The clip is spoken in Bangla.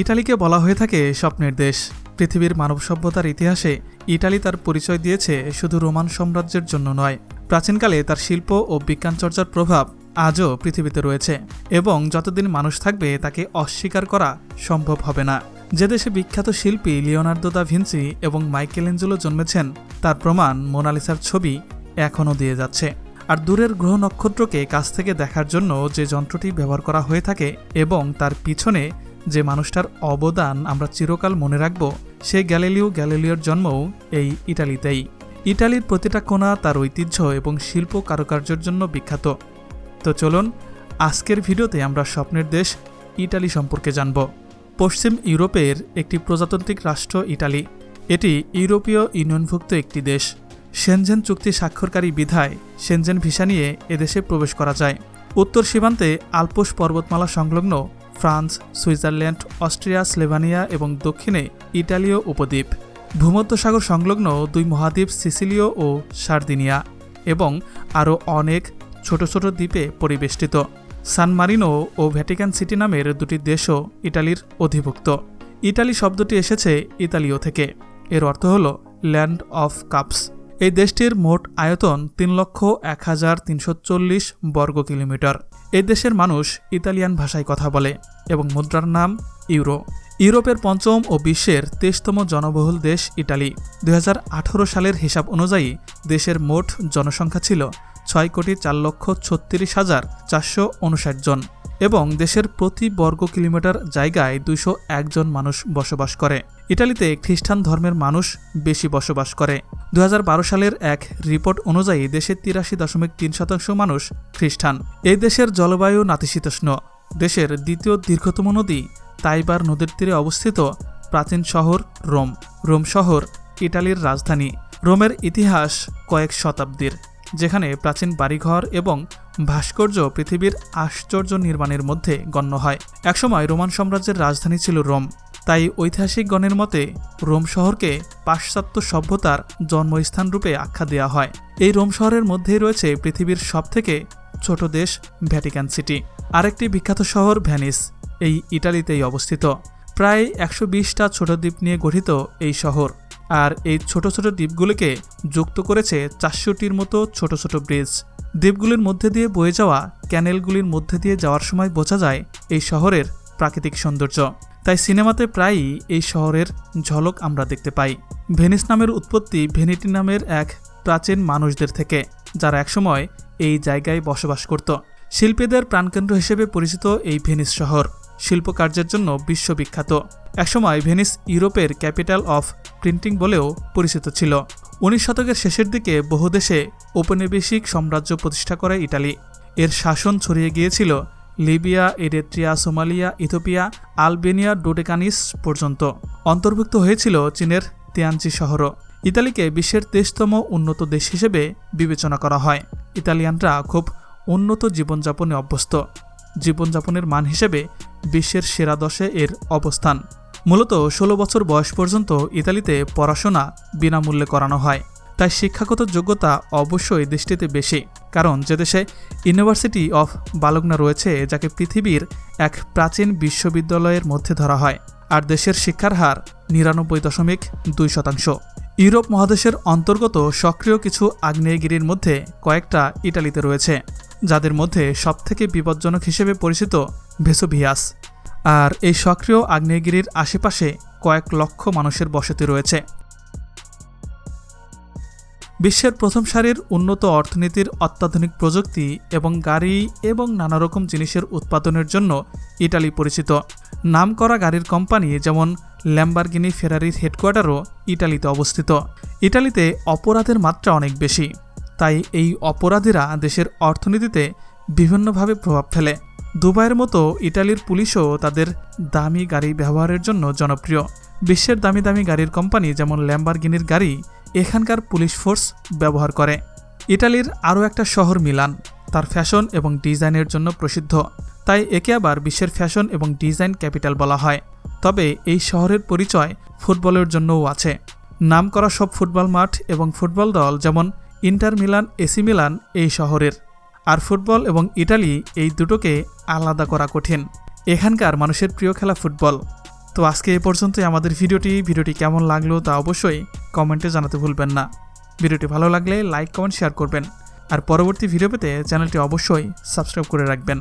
ইটালিকে বলা হয়ে থাকে স্বপ্নের দেশ। পৃথিবীর মানব সভ্যতার ইতিহাসে ইটালি তার পরিচয় দিয়েছে শুধু রোমান সাম্রাজ্যের জন্য নয়, প্রাচীনকালে তার শিল্প ও বিজ্ঞান চর্চার প্রভাব আজও পৃথিবীতে রয়েছে এবং যতদিন মানুষ থাকবে তাকে অস্বীকার করা সম্ভব হবে না। যে দেশে বিখ্যাত শিল্পী লিওনার্দো দা ভিঞ্চি এবং মাইকেল এঞ্জেলো জন্মেছেন, তার প্রমাণ মোনালিসার ছবি এখনও দিয়ে যাচ্ছে। আর দূরের গ্রহ নক্ষত্রকে কাছ থেকে দেখার জন্য যে যন্ত্রটি ব্যবহার করা হয়ে থাকে এবং তার পিছনে যে মানুষটার অবদান আমরা চিরকাল মনে রাখব, সে গ্যালিলিও গ্যালিলিওর জন্মও এই ইটালিতেই। ইটালির প্রতিটা কোণা তার ঐতিহ্য এবং শিল্প কারুকার্যের জন্য বিখ্যাত। তো চলুন, আজকের ভিডিওতে আমরা স্বপ্নের দেশ ইটালি সম্পর্কে জানব। পশ্চিম ইউরোপের একটি প্রজাতান্ত্রিক রাষ্ট্র ইটালি। এটি ইউরোপীয় ইউনিয়নভুক্ত একটি দেশ। সেনজেন চুক্তি স্বাক্ষরকারী বিধায় সেনজেন ভিসা নিয়ে এদেশে প্রবেশ করা যায়। উত্তর সীমান্তে আলপোস পর্বতমালা সংলগ্ন ফ্রান্স, সুইজারল্যান্ড, অস্ট্রিয়া, স্লেভানিয়া এবং দক্ষিণে ইটালীয় উপদ্বীপ। ভূমধ্যসাগর সংলগ্ন দুই মহাদ্বীপ সিসিলিও ও সার্দিনিয়া এবং আরও অনেক ছোট ছোট দ্বীপে পরিবেষ্টিত। সান মারিনো ও ভ্যাটিকান সিটি নামের দুটি দেশও ইটালির অধিভুক্ত। ইটালি শব্দটি এসেছে ইতালীয় থেকে। এর অর্থ হল ল্যান্ড অফ কাপস এই দেশটির মোট আয়তন তিন লক্ষ এক হাজার তিনশো চল্লিশ বর্গ কিলোমিটার। এই দেশের মানুষ ইতালিয়ান ভাষায় কথা বলে এবং মুদ্রার নাম ইউরো। ইউরোপের পঞ্চম ও বিশ্বের তেইশতম জনবহুল দেশ ইটালি। দুই হাজার আঠারো সালের হিসাব অনুযায়ী দেশের মোট জনসংখ্যা ছিল ছয় কোটি চার লক্ষ ছত্রিশ হাজার চারশো উনষাট জন। এবং দেশের প্রতি বর্গ কিলোমিটার জায়গায় দুশো একজন মানুষ বসবাস করে। ইটালিতে খ্রিস্টান ধর্মের মানুষ বেশি বসবাস করে। দু হাজার বারো সালের এক রিপোর্ট অনুযায়ী দেশের তিরাশি দশমিক তিন শতাংশ মানুষ খ্রিস্টান। এই দেশের জলবায়ু নাতিশীতোষ্ণ। দেশের দ্বিতীয় দীর্ঘতম নদী তাইবার নদীর তীরে অবস্থিত প্রাচীন শহর রোম। রোম শহর ইটালির রাজধানী। রোমের ইতিহাস কয়েক শতাব্দীর, যেখানে প্রাচীন বাড়িঘর এবং ভাস্কর্য পৃথিবীর আশ্চর্য নির্মাণের মধ্যে গণ্য হয়। একসময় রোমান সাম্রাজ্যের রাজধানী ছিল রোম। তাই ঐতিহাসিকগণের মতে, রোম শহরকে পাশ্চাত্য সভ্যতার জন্মস্থান রূপে আখ্যা দেওয়া হয়। এই রোম শহরের মধ্যেই রয়েছে পৃথিবীর সবথেকে ছোট দেশ ভ্যাটিকান সিটি। আরেকটি বিখ্যাত শহর ভ্যানিস, এই ইটালিতেই অবস্থিত। প্রায় একশো বিশটা ছোট দ্বীপ নিয়ে গঠিত এই শহর। আর এই ছোট ছোট দ্বীপগুলিকে যুক্ত করেছে চারশোটির মতো ছোট ছোট ব্রিজ। দ্বীপগুলির মধ্যে দিয়ে বয়ে যাওয়া ক্যানেলগুলির মধ্যে দিয়ে যাওয়ার সময় বোঝা যায় এই শহরের প্রাকৃতিক সৌন্দর্য। তাই সিনেমাতে প্রায়ই এই শহরের ঝলক আমরা দেখতে পাই। ভেনিস নামের উৎপত্তি ভেনিটি নামের এক প্রাচীন মানুষদের থেকে, যারা একসময় এই জায়গায় বসবাস করত। শিল্পীদের প্রাণকেন্দ্র হিসেবে পরিচিত এই ভেনিস শহর শিল্পকার্যের জন্য বিশ্ববিখ্যাত। একসময় ভেনিস ইউরোপের ক্যাপিটাল অফ প্রিন্টিং বলেও পরিচিত ছিল। উনিশ শতকের শেষের দিকে বহু দেশে ঔপনিবেশিক সাম্রাজ্য প্রতিষ্ঠা করে ইটালি। এর শাসন ছড়িয়ে গিয়েছিল Libya Eritrea Somalia Ethiopia Albania Dodecanese পর্যন্ত। অন্তর্ভুক্ত হয়েছিল চীনের তিয়ানচি শহরও ইতালিকে বিশ্বের তেইশতম উন্নত দেশ হিসেবে বিবেচনা করা হয়। ইতালিয়ানরা খুব উন্নত জীবনযাপনে অভ্যস্ত। জীবনযাপনের মান হিসেবে বিশ্বের সেরা দশে এর অবস্থান। মূলত ষোলো বছর বয়স পর্যন্ত ইতালিতে পড়াশোনা বিনামূল্যে করানো হয়। তাই শিক্ষাগত যোগ্যতা অবশ্যই দেশটিতে বেশি, কারণ যে দেশে ইউনিভার্সিটি অফ বালগনা রয়েছে, যাকে পৃথিবীর এক প্রাচীন বিশ্ববিদ্যালয়ের মধ্যে ধরা হয়, আর দেশের শিক্ষার হার নিরানব্বই দশমিক দুই শতাংশ। ইউরোপ মহাদেশের অন্তর্গত সক্রিয় কিছু আগ্নেয়গিরির মধ্যে কয়েকটা ইটালিতে রয়েছে, যাদের মধ্যে সবথেকে বিপজ্জনক হিসেবে পরিচিত ভেসোভিয়াস। আর এই সক্রিয় আগ্নেয়গিরির আশেপাশে কয়েক লক্ষ মানুষের বসতি রয়েছে। বিশ্বের প্রথম সারির উন্নত অর্থনীতির অত্যাধুনিক প্রযুক্তি এবং গাড়ি এবং নানা রকম জিনিসের উৎপাদনের জন্য ইটালি পরিচিত। নামকরা গাড়ির কোম্পানি যেমন ল্যাম্বারগিনি ফেরারির হেডকোয়ার্টারও ইটালিতে অবস্থিত। ইটালিতে অপরাধের মাত্রা অনেক বেশি, তাই এই অপরাধীরা দেশের অর্থনীতিতে বিভিন্নভাবে প্রভাব ফেলে। দুবাইয়ের মতো ইটালির পুলিশও তাদের দামি গাড়ি ব্যবহারের জন্য জনপ্রিয়। বিশ্বের দামি দামি গাড়ির কোম্পানি যেমন ল্যাম্বারগিনির গাড়ি এখানকার পুলিশ ফোর্স ব্যবহার করে। ইটালির আরও একটা শহর মিলান, তার ফ্যাশন এবং ডিজাইনের জন্য প্রসিদ্ধ। তাই একে আবার বিশ্বের ফ্যাশন এবং ডিজাইন ক্যাপিটাল বলা হয়। তবে এই শহরের পরিচয় ফুটবলের জন্যও আছে। নাম করা সব ফুটবল মাঠ এবং ফুটবল দল যেমন ইন্টার মিলান, এসি মিলান এই শহরের। আর ফুটবল এবং ইটালি এই দুটোকে আলাদা করা কঠিন। এখানকার মানুষের প্রিয় খেলা ফুটবল। তো আজকে এ পর্যন্তই আমাদের ভিডিওটি। ভিডিওটি কেমন লাগল তা অবশ্যই কমেন্টে জানাতে ভুলবেন না। ভিডিওটি ভালো লাগলে লাইক, কমেন্ট, শেয়ার করবেন। আর পরবর্তী ভিডিও পেতে চ্যানেলটি অবশ্যই সাবস্ক্রাইব করে রাখবেন।